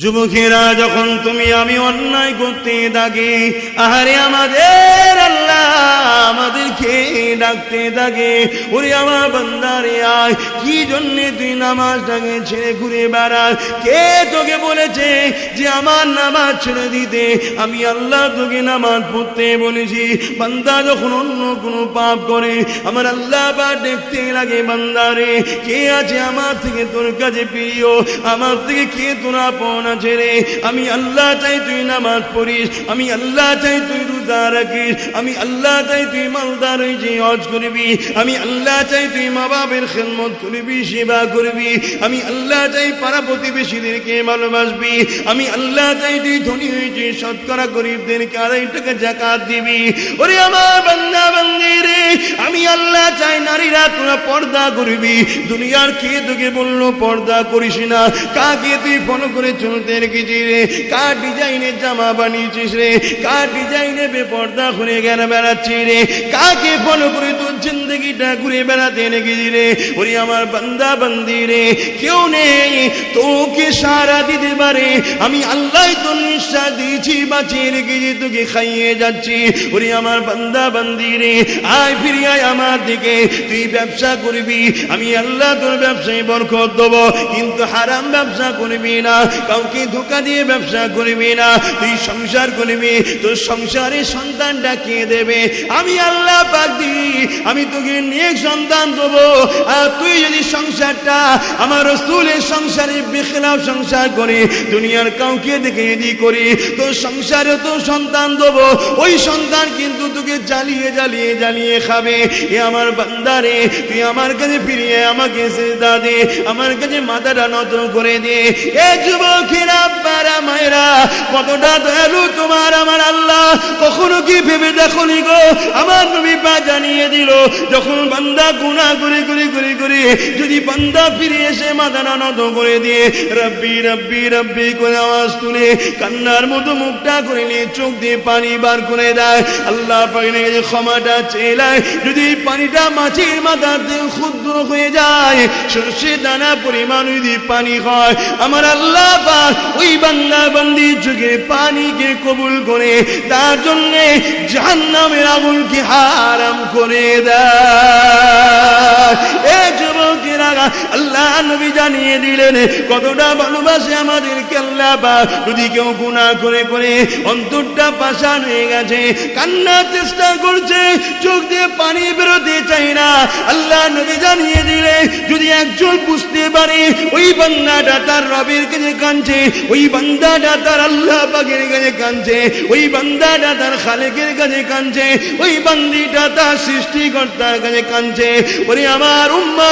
যুবকেরা, যখন তুমি আমি অন্যায় করতে থাকি আহারে আমাদের আল্লাহ আমাদেরকে ডাকতে থাকে ওরে আমার বান্দারে আয়, কি জন্যে তুই নামাজটাকে ছেড়ে ঘুরে বেড়াস? কে তোকে বলেছে যে আমার নামাজ ছেড়ে দিতে? আমি আল্লাহ তোকে নামাজ পড়তে বলেছি। বান্দা যখন অন্য কোনো পাপ করে, আমার আল্লাহ বা দেখতে লাগে বান্দারে কে আছে আমার থেকে তোর কাছে প্রিয়? আমার থেকে কে তোর আপন আছে রে আমি আল্লাহ চাই তুই নামাজ পড়িস, আমি আল্লাহ চাই তুই রোজা রাখিস, আমি আল্লাহ চাই তুই মালদার যে হজ করবি, আমি আল্লাহ চাই তুই মা বাবের করবি, সেবা করবি, আমি আল্লাহ চাই পাড়া প্রতিবেশীদেরকে ভালোবাসবি, আমি আল্লাহ চাই তুই ধনী হয়েছি শতকরা গরিবদেরকে আড়াই টাকা জাকাত দিবি। ওরে আমার বান্দা, বান্দি রে, আমি আল্লাহ চাই নারীরা তোরা পর্দা করবি, দুনিয়ার কে তোকে বলল পর্দা করিস না, কাকে তুই ফলো করে চলতে কিছু রে কার ডিজাইনের জামা বানিয়েছিস রে? কার ডিজাইনে বেপর্দা খুলে গেলে বেড়াচ্ছি রে? কাকে ফলো করে তোর জিন্দগিটা ঘুরে বেড়াতে রেখেছি রে ওরে আমার বান্দা বান্দি রে, কেউ নেই, তোকে সারা দিতে পারে। আমি আল্লাহ তোর নিঃশ্বাস দিয়েছি, বাঁচিয়ে রেখেছি তোকে খাইয়ে যাচ্ছি। ওরে আমার বান্দা বান্দি রে, আয় ফিরে আয় আমার দিকে, তুই ব্যবসা করবি, আমি আল্লাহ তোর ব্যবসায় বরকত দেব। কিন্তু হারাম ব্যবসা করবি না, কাউকে ধোকা দিয়ে ব্যবসা করবি না, তুই সংসার করবি, তোর সংসারে সন্তানটা কে দেবে? আমি আল্লাহ পাক দি আমি তোকে নিয়ে সন্তান দেবো। আর তুই যদি সংসারটা আমার রসুলের সংসারে বেখলাফ সংসার করে, দুনিয়ার কাউকে দেখে এদি করি, তোর সংসারে তো সন্তান দেবো। ওই সন্তান কিন্তু তোকে জ্বালিয়ে জ্বালিয়ে জ্বালিয়ে খাবে। এ আমার বান্দারে, তুই আমার কাছে ফিরিয়ে আমাকে সেজদা দে, আমার কাছে মাথাটা নত করে দে। এ যুবকেরা, আব্বারা, মায়েরা, কতটা দয়ালু তোমার আমার আল্লাহ। কখনো কি ভেবে দেখনি গো? আমার নবী পা জানিয়ে দিল যখন বান্দা গুণা করে করে করে করে, যদি বান্দা ফিরে এসে মাথাটা নত করে দিয়ে রব্বি রব্বি রব্বি করে আওয়াজ তুলে কান্নার মতো মুখটা করে নিয়ে চোখ দিয়ে পানি বার করে দেয়। আল্লাহ পাখিনে কাছে ক্ষমাটা চেলায় যদি পানিটা মাছের মাথার দিয়ে ক্ষুদ্র হয়ে যায়, সর্ষে দানা পরিমাণ যদি পানি হয়, আমার আল্লাহ পাক ওই বান্দা বান্দি যুগে পানিকে কবুল করে, তার জন্যে জাহান্নামের আগুনকে হারাম করে দেয়। আল্লাহ নবী জানিয়ে দিলেন, কতটা ভালোবাসে আমাদেরকে আল্লাহ পাক। যদি কেউ গুণা করে করে অন্তরটা পাশান হয়ে গেছে কান্নার চেষ্টা করছে, চোখ দিয়ে পানি বেরোতে চাই না। আল্লাহ নবী জানিয়ে দিলে যদি একজন বুঝতে পারে, ওই বান্দাটা তার রবের কাছে কাঁদছে, ওই বান্দাটা তার আল্লাহ পাকের কাছে কাঁদছে, ওই বান্দাটা তার খালেকের কাছে কাঁদছে, ওই বান্দিটা তার সৃষ্টিকর্তার কাছে কাঁদছে। ওরে আমার উম্মা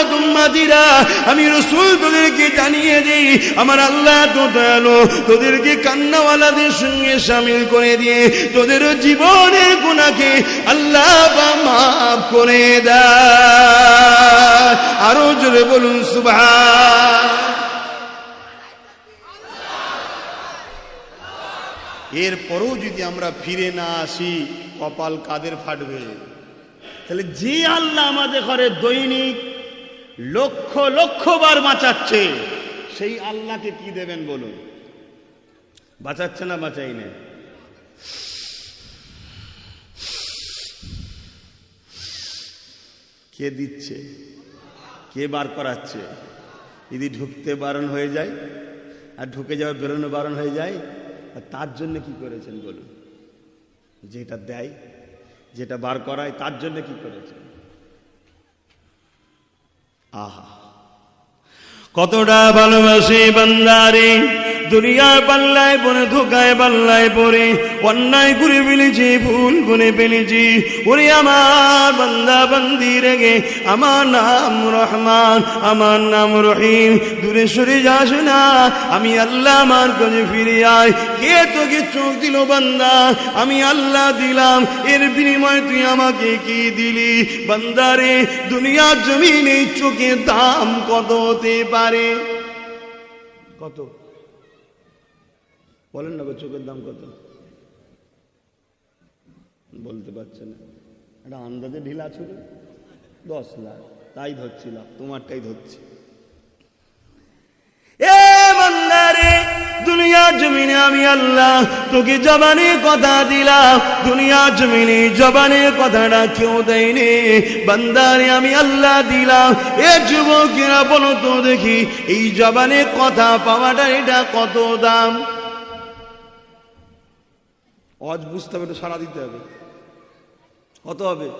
আমি রসুল তোদেরকে জানিয়ে দিই, আমার আল্লাহ তো দয়ালো, তোদেরকে কান্নাওয়ালাদের সঙ্গে সামিল করে দিয়ে তোদের জীবনের গুণাকে আল্লাহ বা মাফ করে দেয়। আরও জোরে বলুন সুভা যদি আমরা ফিরে না আসি, কপাল কাদের ফাটবে? তাহলে যে আল্লাহ আমাদের ঘরে দৈনিক লক্ষ লক্ষ বার বাঁচাচ্ছে, সেই আল্লাহকে কি দেবেন বলুন? বাঁচাচ্ছে না বাঁচাই না কে দিচ্ছে? কে বার করাচ্ছে? যদি ঢুকতে বারণ হয়ে যায়, আর ঢুকে যাওয়া বেরোনো বারণ হয়ে যায়, আর তার জন্য কি করেছেন বলুন? যেটা দেয় যেটা বার করায় তার জন্য কি করেছে? আহা। কতটা ভালোবাসি বান্দারে। দুনিয়ার পাল্লায় পরে, ধোকায় পাল্লায় পরে। অন্যায় করে ফেলেছি, ভুল করে ফেলেছি। ওরে আমার বান্দা, বান্দি রেগে, আমার নাম রহমান, আমার নাম রহিম। দূরে সরে যাস না, আমি আল্লাহ আমার কাছে ফিরে আয়। কে তোকে চোখ দিল বান্দা? আমি আল্লাহ দিলাম, এর বিনিময়ে তুই আমাকে কি দিলি? বান্দারে দুনিয়ার জমিন চোখের দাম কত হতে পারে? কত? বলেন না চোখের দাম কত? বলতে পারছে না। একটা আন্দাজে ঢিলা ছিল দশ লাখ। তাই ধরছিলাম তোমারটাই ধরছি। দুনিয়া জমিনে আমি আল্লাহ, তোকে জবানে কথা দিলাম। দুনিয়া জমিনে জবানের কথাটা কেউ দেয়নি। বান্দারে, আমি আল্লাহ দিলাম। এ যুবকেরা, বলো তো দেখি, এই জবানে কথা পাওয়াটা এটা কত দাম? অজ বুঝতে হবে, একটু সারা দিতে হবে। কত হবে?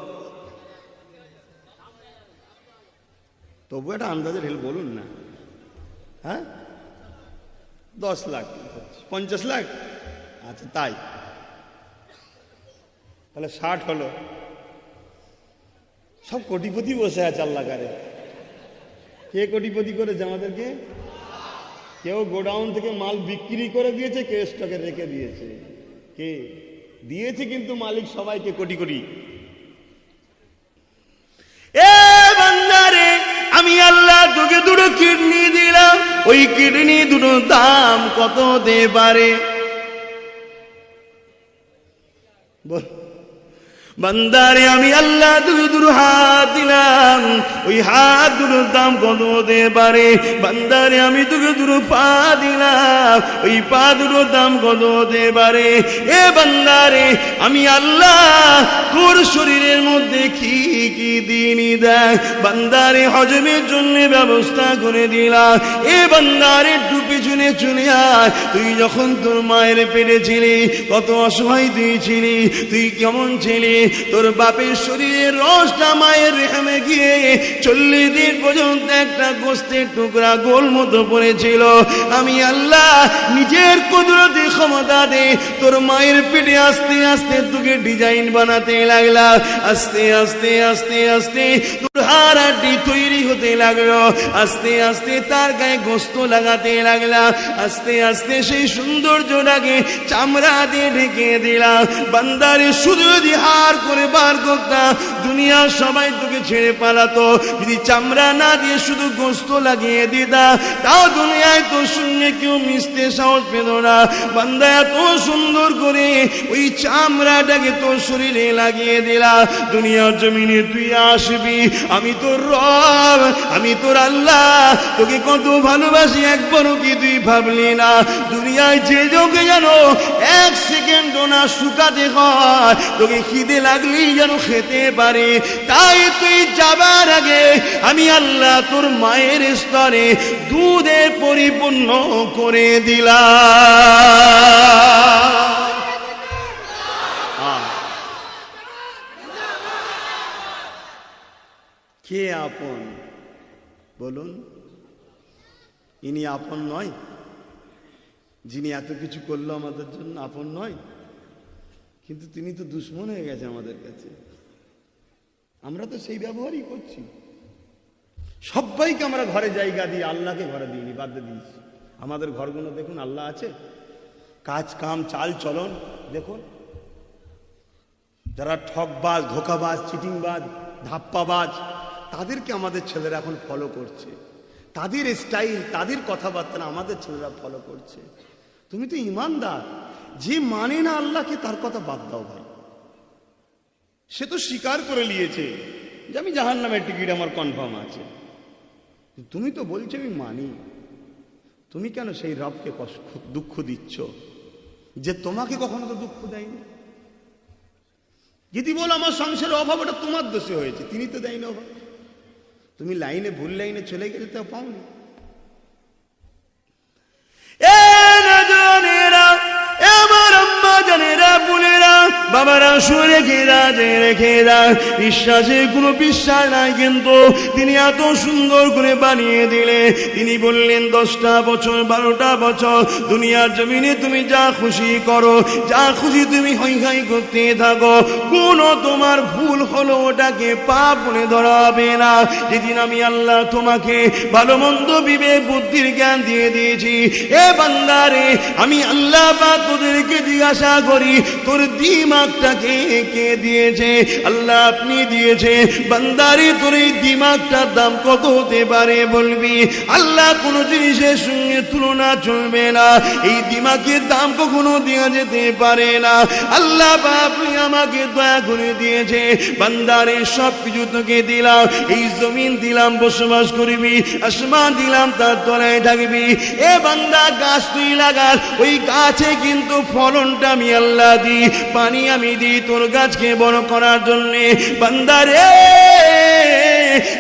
তবু একটা আন্দাজের হেল বলুন না। হ্যাঁ? দশ লাখ, পঞ্চাশ লাখ? আচ্ছা তাই। তাহলে ষাট হলো। সব কোটিপতি বসে আছে আল্লাহ কারে। কে কোটিপতি করেছে আমাদেরকে? কেউ গোডাউন থেকে মাল বিক্রি করে দিয়েছে, কেউ স্টকে রেখে দিয়েছে। কে? দিয়েছে কিন্তু মালিক সবাইকে কোটি কোটি। এ আমি আল্লাহ তোকে দুটো কিডনি দিলাম। ওই কিডনি দুটো দাম কত পারে বল। বান্দারে, আমি আল্লাহ দুটো দুটো হাত দিলাম। ওই হাত দুটোর দাম কত হতে পারে? বান্দারে, আমি তোকে দুটো পা দিলাম। ওই পা দুটোর দাম কত হতে পারে? এ বান্দারে, আমি আল্লাহ তোর শরীরের মধ্যে কি কি দিনই দেয়? বান্দারে, হজমের জন্য ব্যবস্থা করে দিলাম। এ বান্দারে একটু পিছনে চলে আয়। তুই যখন তোর মায়ের পেটে ছিলি, কত অসহায় তুই ছিলি, তুই কেমন ছিলি? তোর বাপের শরীরের রসটা মায়ের রেহামে গিয়ে চল্লিশ দিন পর্যন্ত একটা গোস্তের টুকরা গোল মতো পড়েছিল। আমি আল্লাহ নিজের কুদরতি ক্ষমতা দে, তোর মায়ের পেটে আস্তে আস্তে তোকে ডিজাইন বানাতে লাগলা আস্তে আস্তে আস্তে আস্তে তোর হার আড্ডি তৈরি হতে লাগল। আস্তে আস্তে তার গায়ে গোস্ত লাগাতে লাগলা আস্তে আস্তে সেই সৌন্দর্যটাকে চামড়া দিয়ে ঢেকে দিলাম। বান্দারে শুধু যদি হার করে বার করতাম দুনিয়ার সবাই তোকে ছেড়ে পালাতো। যদি চামড়া না দিয়ে শুধু গোস্ত লাগিয়ে দিতা তাও দুনিয়ায় তোর সঙ্গে কেউ মিশতে সাহস পেত না। বান্দা এত সুন্দর করে ওই চামড়াটাকে তোর শরীরে লাগিয়ে দিলা। দুনিয়ার জমিনে তুই আসবি, আমি তোর রব, আমি তোর আল্লাহ। তোকে কত ভালোবাসি, একবারও কি তুই ভাবলি না? দুনিয়ায় যে যোগে যেন এক সেকেন্ড না শুকাতে হয়, তোকে খিদে লাগলি যেন খেতে পারে। তাই তুই যাবার আগে আমি আল্লাহ তোর মায়ের স্তরে দুধে পরিপূর্ণ করে দিলাম। কে আপন? বলুন। ইনি আপন নয়? যিনি এত কিছু করল আমাদের জন্য আপন নয়? কিন্তু তিনি তো দুশ্মন হয়ে গেছে আমাদের কাছে। আমরা তো সেই ব্যবহারই করছি। সবাইকে আমরা ঘরে জায়গা দিই আল্লাহকে ঘরে দিইনি, বাদ দিয়েছি। আমাদের ঘরগুলো দেখুন, আল্লাহ আছে। কাজ, কাম, চাল, চলন, দেখুন। যারা ঠকবাজ, ধোকাবাজ, চিটিংবাজ, ধাপ্পাবাজ, তাদেরকে আমাদের ছেলেরা এখন ফলো করছে। তাদের স্টাইল তাদের কথাবার্তা আমাদের ছেলেরা ফলো করছে। তুমি তো ইমানদার। যে মানে না আল্লাহকে, তার কথা বাদ দাও ভাই। সে তো স্বীকার করে নিয়েছে যে আমি জাহান নামের টিকিট আমার কনফার্ম আছে। তুমি তো বলছো আমি মানি। তুমি কেন সেই রবকে দুঃখ দিচ্ছ? যে তোমাকে কখনো তো দুঃখ দেয়নি? যদি বলো আমার সংসারের অভাব, ওটা তোমার দোষে হয়েছে, তিনি তো দেয়নি অভাব। তুমি লাইনে, ভুল লাইনে চলে গেলে তো পাওনি। এ না বাবারা শুয়ে দা যে রেখে দা। বিশ্বাসে কোনো বিশ্বাস নাই কিন্তু, তিনি এত সুন্দর করে বানিয়ে দিলে। তিনি বললেন, দশটা বছর, বারোটা বছর, দুনিয়ার জমিনে তুমি যা খুশি করো, যা খুশি তুমি করতে থাকো। কোনো তোমার ভুল হলো ওটাকে পাপ বলে ধরা হবে না। যেদিন আমি আল্লাহ তোমাকে ভালো মন্দ বিবেক, বুদ্ধির জ্ঞান দিয়ে দিয়েছি, এ বান্দারে, আমি আল্লাহ বা তোদেরকে জিজ্ঞাসা করি তোর দিমাগটাকে কে দিয়েছে? আল্লাহ আপনি দিয়েছে। বান্দারি, তোর এই দিমাগটার দাম কত হতে পারে বলবি? আল্লাহ কোনো জিনিসের সঙ্গে তুলনা চলবে না। এই দিমাগের দাম কখনো দেওয়া যেতে পারে না। আল্লাহ আপনি আমাকে দয়া করে দিয়েছে। বান্দারে সব কিছু তোকে দিলাম। এই জমিন দিলাম, বসবাস করবি। আসমান দিলাম, তার তলায় থাকবি। এ বান্দা, গাছ তুই লাগাস। ওই গাছে কিন্তু ফলনটা আমি আল্লাহ দিই। পানি আমি দিই তোর গাছকে বড় করার জন্যে। বান্দারে!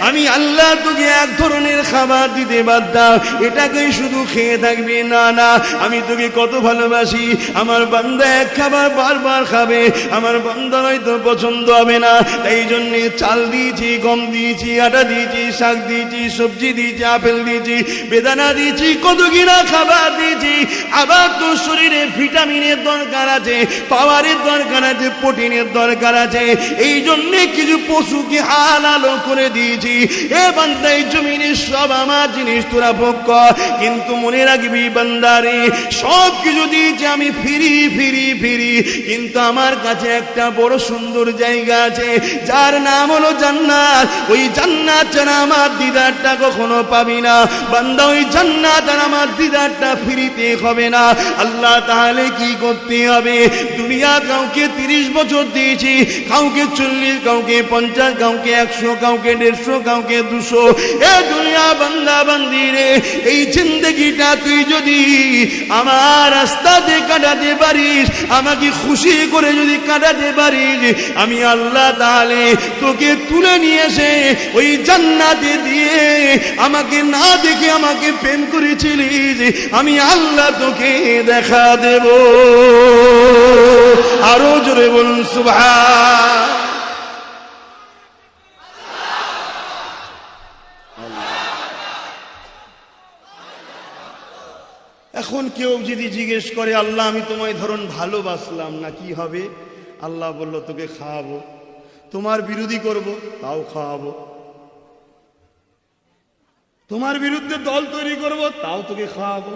আমি আল্লাহ তোকে এক ধরনের খাবার দিতে বাধ্যাম এটাকে শুধু খেয়ে থাকবি? না না। আমি তোকে কত ভালোবাসি। আমার বান্দা এক খাবার বারবার খাবে। আমার বান্দা হয়তো পছন্দ হবে না। তাই জন্যে চাল দিয়েছি, গম দিয়েছি, আটা দিয়েছি, শাক দিয়েছি, সবজি দিয়েছি, আপেল দিয়েছি, বেদানা দিয়েছি, কত কিনা খাবার দিয়েছি। আবার তোর শরীরে ভিটামিনের দরকার আছে, পাওয়ারের দরকার আছে, প্রোটিনের দরকার আছে। এই জন্যে কিছু পশুকে হালালো করে দিয়েছি এ বান্দাই জমিনের সব আমার জিনিস তোরা ভোগ কর। কিন্তু মনে রাখবি বান্দারে, সব কিছু দিয়েছি আমি ফিরি ফিরি ফিরি। কিন্তু আমার কাছে একটা বড় সুন্দর জায়গা আছে, যার নাম হলো জান্নাত। ওই জান্নাত ছাড়া আমার দিদারটা কখনো পাবি না। বান্দা, ওই জান্নাত আর আমার দিদারটা ফিরিতে হবে না। আল্লাহ তাহলে কি করতে হবে? দুনিয়া কাউকে তিরিশ বছর দিয়েছি, কাউকে চল্লিশ, কাউকে পঞ্চাশ, কাউকে একশো, কাউকে দেড়শো। কাউকে দুশো। এ দুনিয়া বান্দা বান্দি রে, এই জিন্দগিটা তুই যদি আমার রাস্তাতে কাটাতে পারিস, আমাকে খুশি করে যদি কাটাতে পারিস, আমি আল্লাহ তাহলে তোকে তুলে নিয়ে এসে ওই জান্নাতে দিয়ে আমাকে না দেখে আমাকে প্রেম করেছিলিস, আমি আল্লাহ তোকে দেখা দেব। আরও জোরে বলুন সুভা কেউ যদি জিজ্ঞেস করে, আল্লাহ, আমি তোমায় ধরুন ভালোবাসলাম না, কি হবে? আল্লাহ বলল, তোকে খাওয়াবো, তোমার বিরোধী করব, তাও খাওয়াবো। তোমার বিরুদ্ধে দল তৈরি করব, তাও তোকে খাওয়াবো।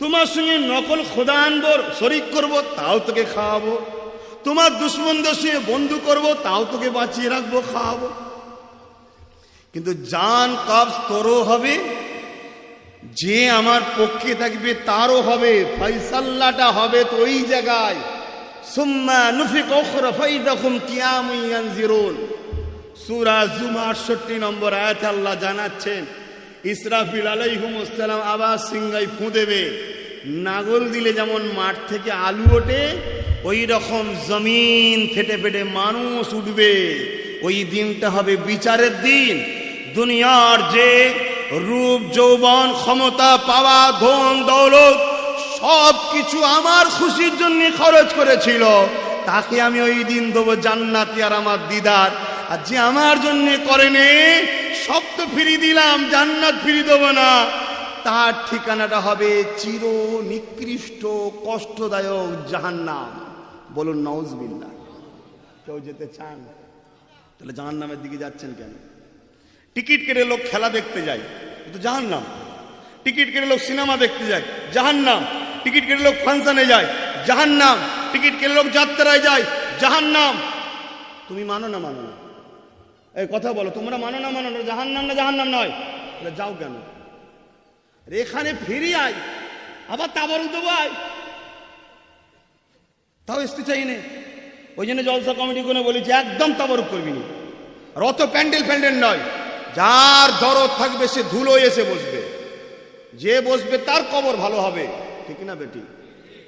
তোমার সঙ্গে নকল খোদা আনব, শরিক করব, তাও তোকে খাওয়াবো। তোমার দুশ্মনদের সঙ্গে বন্ধু করব, তাও তোকে বাঁচিয়ে রাখব, খাওয়াবো। কিন্তু জান কাপ তোরও হবে যে আমার পক্ষে থাকবে, তারও হবে, ফয়সাল্লাটা হবে তো ওই জায়গায়। সুম্মা নুফিক উখরা ফাইদাকুম কিয়ামুন ইয়ানজিরুন। সূরা জুমার 68 নম্বর আয়াতে আল্লাহ জানাচ্ছেন, ইসরাফিল আলাইহিমুস সালাম আবার সিংগাই ফু দেবে নাগল দিলে যেমন মাঠ থেকে আলু ওঠে ওই রকম জমিন ফেটে ফেটে মানুষ উঠবে। ওই দিনটা হবে বিচারের দিন। দুনিয়ার যে রূপ, যৌবন, ক্ষমতা, পাওয়া, ধন, দৌলত সব কিছু আমার খুশির জন্য খরচ করেছিল। তাকে আমি ওই দিন দেবো জান্নাতি আর আমার দিদার। আর যে আমার জন্য করেনি সব তো ফিরি দিলাম, জান্নাত ফিরি দেবো না। তার ঠিকানাটা হবে চির নিকৃষ্ট, কষ্টদায়ক জাহান্নাম। বলুন নওজবিল্লা কেউ যেতে চান? তাহলে জাহান্নামের দিকে যাচ্ছেন কেন? টিকিট কেটে লোক খেলা দেখতে যায়। তো জাহান নাম টিকিট কেটে লোক সিনেমা দেখতে যায়। জাহান নাম টিকিট কেটে লোক ফাংশনে যায়। জাহান নাম টিকিট কেটে লোক যাত্রায় যায়। জাহান নাম তুমি মানো না মানো না? এই কথা বলো, তোমরা মানো না মানো না? জাহান নাম না জাহান নাম নয় যাও কেন? এখানে ফিরি আয়। আবার তাবর দেবো আয়। তাও আসতে চাই নে। ওই জন্য জলসা কমিটি করে বলেছি, একদম তাবরুক করবি অত প্যান্ডেল প্যান্ডেল নয়। যার দরদ থাকবে সে ধুলো এসে বসবে। যে বসবে তার কবর ভালো হবে। ঠিক না বেটি?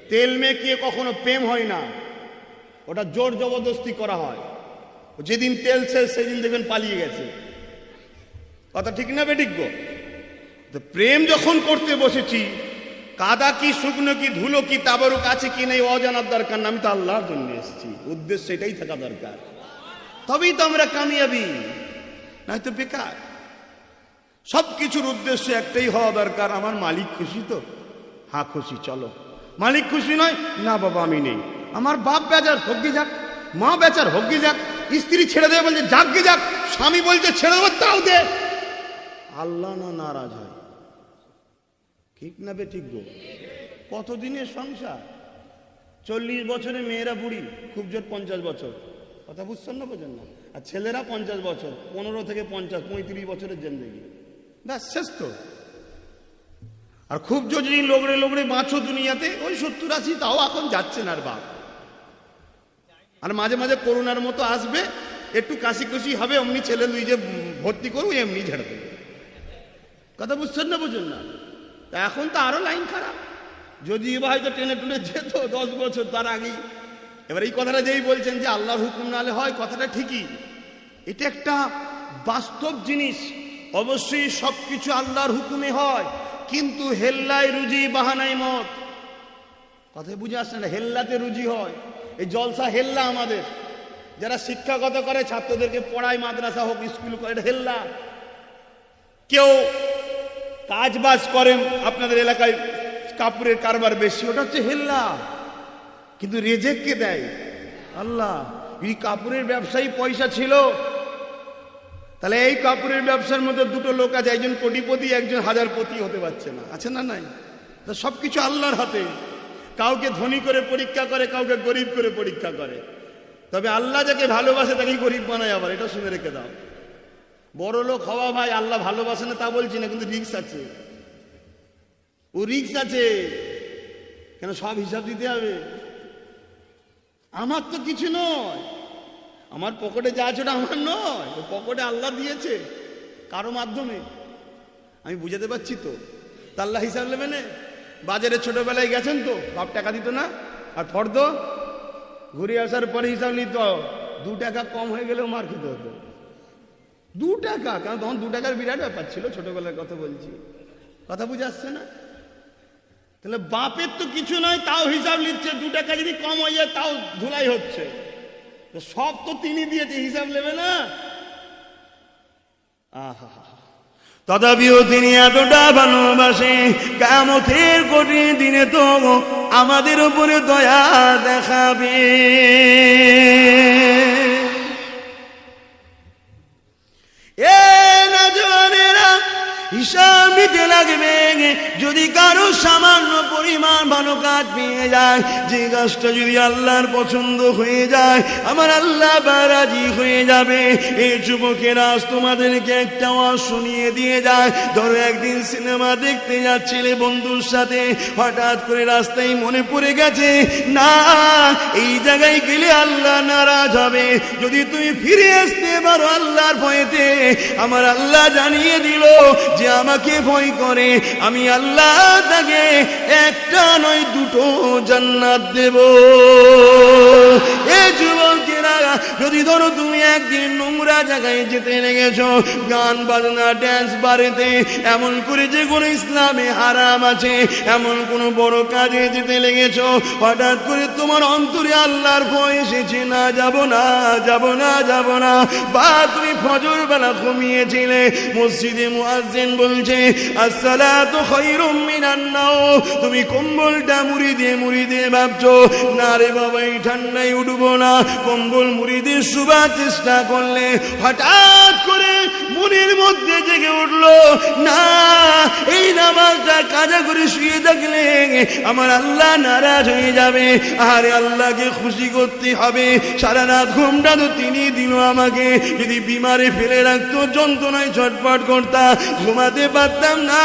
তেল মেকিয়ে কখনো প্রেম হয় না। ওটা জোর জবরদস্তি করা হয়। যেদিন তেল শেষ সেদিন দেখবেন পালিয়ে গেছে। কথা ঠিক না বেটিক গো? তো প্রেম যখন করতে বসেছি, কাদা কি, শুকনো কি, ধুলো কি, তাবারুক আছে কি নেই, অজানার দরকার না, আমি তো আল্লাহর জন্য এসেছি। উদ্দেশ্য এটাই থাকা দরকার। তবেই তো আমরা কামিয়াবি। নয়তো বেকার। সব কিছুর উদ্দেশ্য একটাই হওয়া দরকার, আমার মালিক খুশি তো? হা খুশি, চলো। মালিক খুশি নয়, না বাবা, আমি নেই। আমার বাপ বেচার হগ্গি যাক, মা বেচার হগ্গি যাক, স্ত্রী ছেড়ে দেবে বলছে যাকগে যাক, স্বামী বলছে, ছেড়ে দেবো, তাও দে। আল্লাহ না নারাজ হয়। ঠিক না বে, ঠিক গো? কতদিনের সংসার? চল্লিশ বছরে মেয়েরা বুড়ি, খুব জোর পঞ্চাশ বছর। কথা বুঝছেন না, বোঝেন না? আর ছেলেরা পঞ্চাশ বছর, পনেরো থেকে পঞ্চাশ, পঁয়ত্রিশ বছরের জেন্দেগি। ব্যাস, শেষ তো। আর খুব যদি লোবড়ে লোবড়ে বাঁচো দুনিয়াতে, ওই সত্তর আশি তাও এখন যাচ্ছেন আর বাপ। আর মাঝে মাঝে করোনার মতো আসবে, একটু কাশি কুশি হবে, অমনি ছেলে দুই যে ভর্তি করব এমনি ঝেড়ে দেবে। কথা বুঝছেন না, বুঝুন না? তা এখন তো আরও লাইন খারাপ। যদি হয়তো টেনে টুনে যেত দশ বছর তার আগেই এবার এই কথাটা যেই বলছেন যে আল্লাহর হুকুম নালে হয়, কথাটা ঠিকই। এটা একটা বাস্তব জিনিস। অবশ্যই সব কিছু আল্লাহর হুকুমে হয়, কিন্তু হেল্লায় রুজি, বাহানায় মত কথায় বুঝে আসছে না, হেল্লাতে রুজি হয়। এই জলসা হেল্লা আমাদের। যারা শিক্ষাগত করে, ছাত্রদেরকে পড়ায়, মাদ্রাসা হোক, স্কুল করে হেল্লা। কেউ কাজ বাজ করেন, আপনাদের এলাকায় কাপড়ের কারবার বেশি, ওটা হচ্ছে হেল্লা। কিন্তু রেজেক কে দেয়? আল্লাহ, এই কাপড়ের ব্যবসায়ী পয়সা ছিল। তাহলে এই কাপড়ের ব্যবসার মধ্যে দুটো লোক আছে, একজন কোটিপতি, একজন হাজার পতি হতে পারছে না। আছে না নাই? তো সবকিছু আল্লাহর হাতে। কাউকে ধনী করে পরীক্ষা করে, কাউকে গরিব করে পরীক্ষা করে। তবে আল্লাহ যাকে ভালোবাসে তাকেই গরিব বানায় আবার, এটা শুনে রেখে দাও। বড় লোক হওয়া ভাই, আল্লাহ ভালোবাসে না তা বলছি না, কিন্তু রিক্স আছে। ও রিক্স আছে। কেন সব হিসাব দিতে হবে? আমার তো কিছু নয়। আমার পকেটে যা আছে ওটা আমার নয়। ও পকেটে আল্লাহ দিয়েছে। কারও মাধ্যমে। আমি বুঝাতে পারছি তো। তা আল্লাহ হিসাব নেবে না। বাজারে ছোটবেলায় গেছেন তো। বাপ টাকা দিত না। আর ফর্দ, ঘুরে আসার পরে হিসাব নিত, দু টাকা কম হয়ে গেলেও মার খেতে হতো। দু টাকা? কারণ তখন দু টাকার বিরাট ব্যাপার ছিল, ছোটবেলার কথা বলছি। কথা বুঝে আসছে না? তাহলে বাপের তো কিছু নয়, তাও হিসাব নিচ্ছে দু টাকা যদি কম হয়ে যায়, তাও ধুলাই হচ্ছে। সব তো তিনি দিয়েছে, হিসাব নেবে না? আহা। তথাপিও তিনি এতটা ভালোবাসে কামতের কঠিন দিনে তো আমাদের উপরে দয়া দেখাবে। এ নজওয়ানেরা হিসাব নিতে লাগবে যদি কারও সামান্য পরিমাণ ভালো কাজ পেয়ে যায়, যে কাজটা যদি আল্লাহর পছন্দ হয়ে যায়, আমার আল্লাহ বারাজি হয়ে যাবে। এই যুবকেরা আজ তোমাদেরকে একটা আওয়াজ শুনিয়ে দিয়ে যায়। ধরো একদিন সিনেমা দেখতে যাচ্ছিলে বন্ধুর সাথে, হঠাৎ করে রাস্তায় মনে পড়ে গেছে, না, এই জায়গায় গেলে আল্লাহ নারাজ হবে। যদি তুমি ফিরে আসতে পারো আল্লাহর ভয়েতে, আমার আল্লাহ জানিয়ে দিল যে আমাকে ভয় করে আমি আল্লাহ তাকে একটা নয় দুটো জান্নাত দেব। এ যুবকেরা যদি ধরো তুমি একদিন নোংরা জায়গায় যেতে লেগেছো, গান বাজনা ড্যান্স বাড়িতে, এমন করে যে কোনো ইসলামে হারাম আছে, এমন কোনো বড় কাজে যেতে লেগেছো, হঠাৎ করে তোমার অন্তরে আল্লাহর ভয় এসেছে, না, যাব না যাব না যাব না। বা তুমি ফজর বেলা ঘুমিয়েছিলে, মসজিদে মুয়াজ্জিন বলছে মিনান নাও। তুমি কম্বলটা মুড়ি দিয়ে মুড়ি দিয়ে ভাবছ, না রে বাবা এই ঠান্ডায় উঠবো না, কম্বল মুড়ি দিয়ে শুবার চেষ্টা করলে হঠাৎ করে মনের মধ্যে জেগে উঠল, না, এই নামাজটা কাজা করে শুয়ে থাকলে আমার আল্লাহ নারাজ হয়ে যাবে। আরে আল্লাহকে খুশি করতে হবে। সারা রাত ঘুমটা তো তিনি দিল আমাকে। যদি বিমারে ফেলে রাখতো, যন্ত্রণায় ছটপট করতাম ঘুমাতে পারতাম না।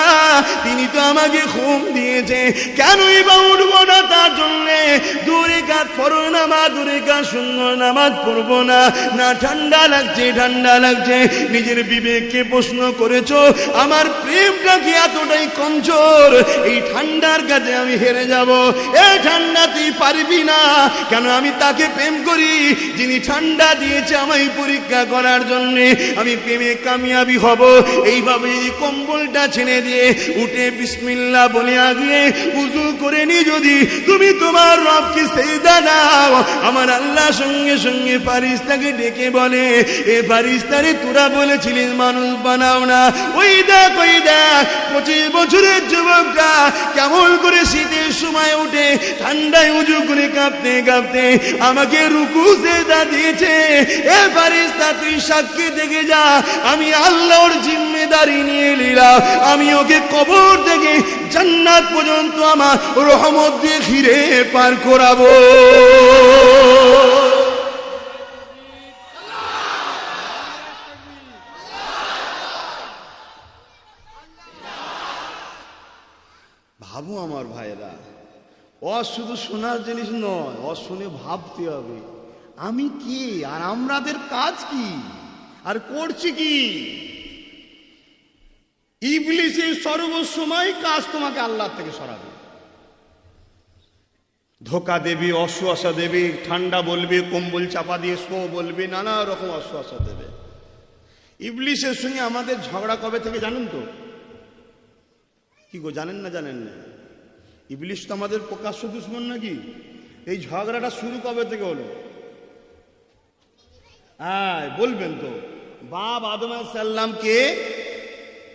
তিনি তো আমাকে ঘুম দিয়েছে। কেনই বা উঠবো না তার জন্যে? দূরে কাজ পড়ো নামাজ দূরে কাজ সুন্দর নামাজ পড়ব না। না, ঠান্ডা লাগছে ঠান্ডা লাগছে। নিজের বিবেককে প্রশ্ন করেছ? আমার প্রেমটা কি এতটাই কমজোর? এই ঠান্ডার কাছে আমি হেরে যাব। এই ঠান্ডা তুই পারবি না। কেন আমি তাকে প্রেম করি? যিনি ঠান্ডা দিয়েছে আমায় পরীক্ষা করার জন্যে আমি প্রেমে কামিয়াবি হব। এইভাবে যদি কম্বলটা ছেড়ে দিয়ে উঠে বিসমিল্লা বলে আগিয়ে উজু করে নি যদি তুমি তোমার রবকে সেই দাও। আমার আল্লাহ সঙ্গে সঙ্গে পারিস্তাকে ডেকে বলে, এ পারিস্তারে তোরা বলেছিলিস মানুষ বানাও না। ওই দেখ ওই দেখ, পঁচিশ বছরের যুবকরা কেমন করে শীতের সময় উঠে, ঠান্ডায় উজু করে কাঁপতে কাঁপতে আমাকে রুকু সেদা দিয়েছে। এ পারিস্তা তুই সাক্ষী দেখে যা, আমি আল্লাহর জিম্মেদারি নিয়ে নিলাম। আমি ওকে কবর থেকে জান্নাত পর্যন্ত আমার রহমত দিয়ে ঘিরে পার করাবো। ভাবো আমার ভাইরা অ শুধু শোনার জিনিস নয় অ শুনে ভাবতে হবে, আমি কি আর আমাদের কাজ কি? আর করছি কি? ইবলিসের সর্বসময় কাজ তোমাকে আল্লাহ থেকে সরাবে। ধোকা দেবে, অশ্বাসা দেবে, ঠান্ডা বলবে, কম্বল চাপা দিয়ে শো বলবে, নানা রকম অশ্বাসা দেবে। ইবলিসের সঙ্গে আমাদের ঝগড়া কবে থেকে জানেন তো? কি গো, জানেন না জানেন না? ইবলিশ তো আমাদের প্রকাশ্য দুশ্মন নাকি? এই ঝগড়াটা শুরু কবে থেকে হলো? হ্যাঁ বলবেন তো। বাপ আদম সাল্লামকে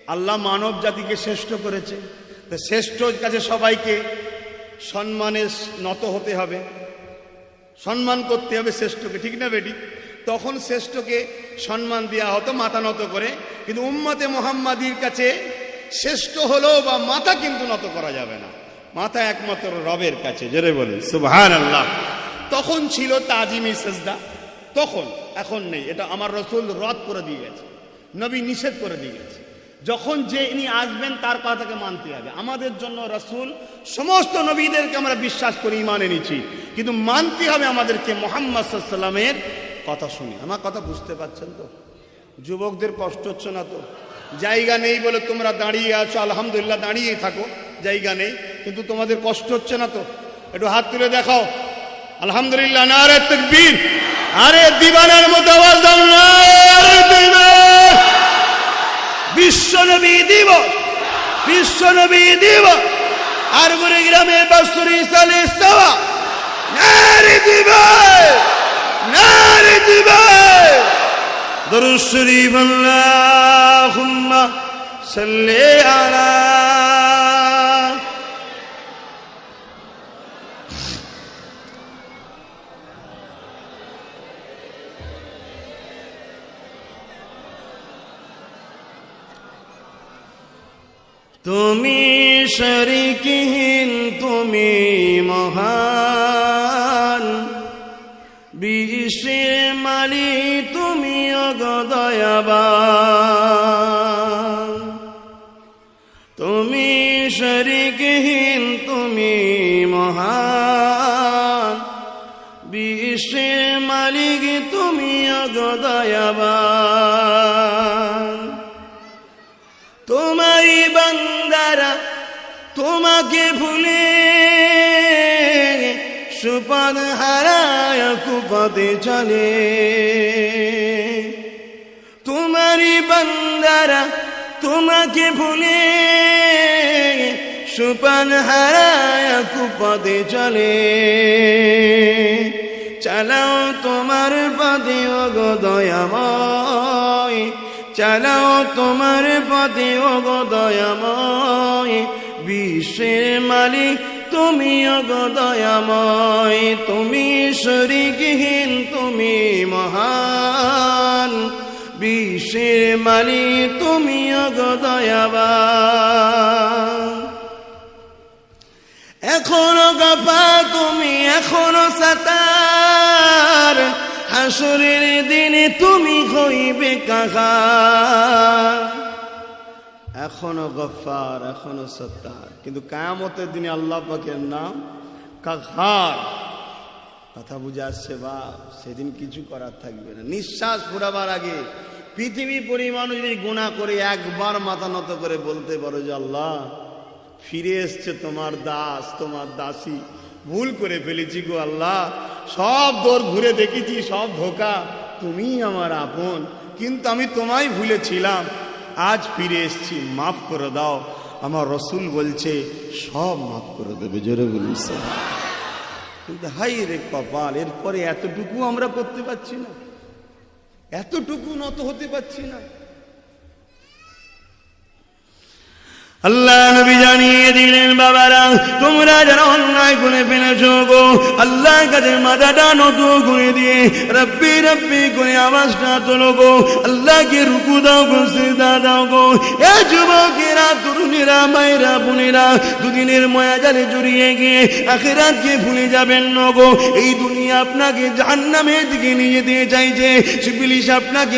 আল্লাহ মানব জাতিকে শ্রেষ্ঠ করেছে। তো শ্রেষ্ঠ কাছে সবাইকে সম্মানে নত হতে হবে। সম্মান করতে হবে শ্রেষ্ঠকে, ঠিক না বেটি? তখন শ্রেষ্ঠকে সম্মান দেওয়া হতো মাথা নত করে। কিন্তু উম্মতে মোহাম্মাদির কাছে শ্রেষ্ঠ হলো বা মাথা কিন্তু নত করা যাবে না। মাথা একমাত্র রবের কাছে, জেরে বলে সুবহান আল্লাহ তখন ছিল তাজিমি সেজদা, তখন, এখন নেই। এটা আমার রসুল রদ করে দিয়ে গেছে, নবী নিষেধ করে দিয়ে গেছে। যখন যে ইনি আসবেন, তার কথাকে মানতে হবে। আমাদের জন্য রসুল, সমস্ত নবীদেরকে আমরা বিশ্বাস করি ইমানে নিচ্ছি কিন্তু মানতে হবে আমাদেরকে মোহাম্মদ সাল্লামের কথা শুনি। আমার কথা বুঝতে পারছেন তো? যুবকদের কষ্ট হচ্ছে না তো? জায়গা নেই বলে তোমরা দাঁড়িয়ে আছো, আলহামদুলিল্লাহ দাঁড়িয়েই থাকো। জায়গা নেই, কিন্তু তোমাদের কষ্ট হচ্ছে না তো। একটু হাত তুলে দেখাও। আলহামদুলিল্লাহ না রে তকবীর। আরে দিবানার মতো আওয়াজ দাও না বিশ্বনবী দিবস বিশ্বনবী আর গ্রামে বাসুরি সালে সওয়া নারী দিবে নারী দিবে দরুদ শরীফ, আল্লাহুম্মা সাল্লি আলা তুমি শরিকহীন, তুমি মহান। বিশ্বের মালি, তুমি অগদয়াবান। তুমি শরিকহীন, তুমি মহান। বিশ্বের মালিক, তুমি অগদয়াবান। তোমাকে ভুলে সুপদ হারায় কুপদে চলে। তোমারই বান্দারা তোমাকে ভুলে সুপদ হারায় কুপদে চলে। চালাও তোমার পদে ওগো দয়াময়, চালাও তোমার পদে ওগো দয়াময় বিশ্বের মালিক, তুমি ওগো দয়াময় তুমি শরিকহীন তুমি মহান। বিশ্বের মালিক, তুমি ওগো দয়াবান এখনও গপা তুমি এখনও সাতার। হাসুরের দিনে তুমি হইবে কাহা এখনও গফার এখনও সত্তার। কিন্তু কায়ামতের দিনে আল্লাহ পাকের নাম কাহার কথা বুঝে আসছে বাপ, সেদিন কিছু করার থাকবে না। নিঃশ্বাস ফুরাবার আগে পৃথিবী পরিমাণ যদি গুণা করে একবার মাথা নত করে বলতে পারো যে আল্লাহ, ফিরে এসছে তোমার দাস, তোমার দাসী। ভুল করে ফেলেছি গো আল্লাহ। সব দৌড় ঘুরে দেখেছি, সব ধোকা। তুমি আমার আপন। কিন্তু আমি তোমায় ভুলেছিলাম আজ ফিরে এসছি, মাফ করে দাও। আমার রসুল বলছে, সব মাফ করে দেবে, জোরে বলিস কিন্তু হাই রে কপাল, এরপরে এতটুকু আমরা করতে পারছি না। এতটুকু নত হতে পারছি না। আল্লাহ নবী জানিয়ে দিলেন, বাবারা, তোমরা যারা অন্যায় করে ফেলেছো গো, আল্লাহর কাছে মাথাটা নত করে দিয়ে রব্বি রব্বি করে আওয়াজটা তোলো গো, আল্লাহকে রুকু দাও গো, সিজদা দাও গো। এ যুবকেরা, তরুণীরা, মায়েরা, বোনেরা, দুদিনের ময়া জালে জড়িয়ে গিয়ে আখেরাতকে ভুলে যাবেন ন গো। এই দুনিয়া আপনাকে জাহান্নামের দিকে নিয়ে যেতে চাইছে সিপিলিশ আপনাকে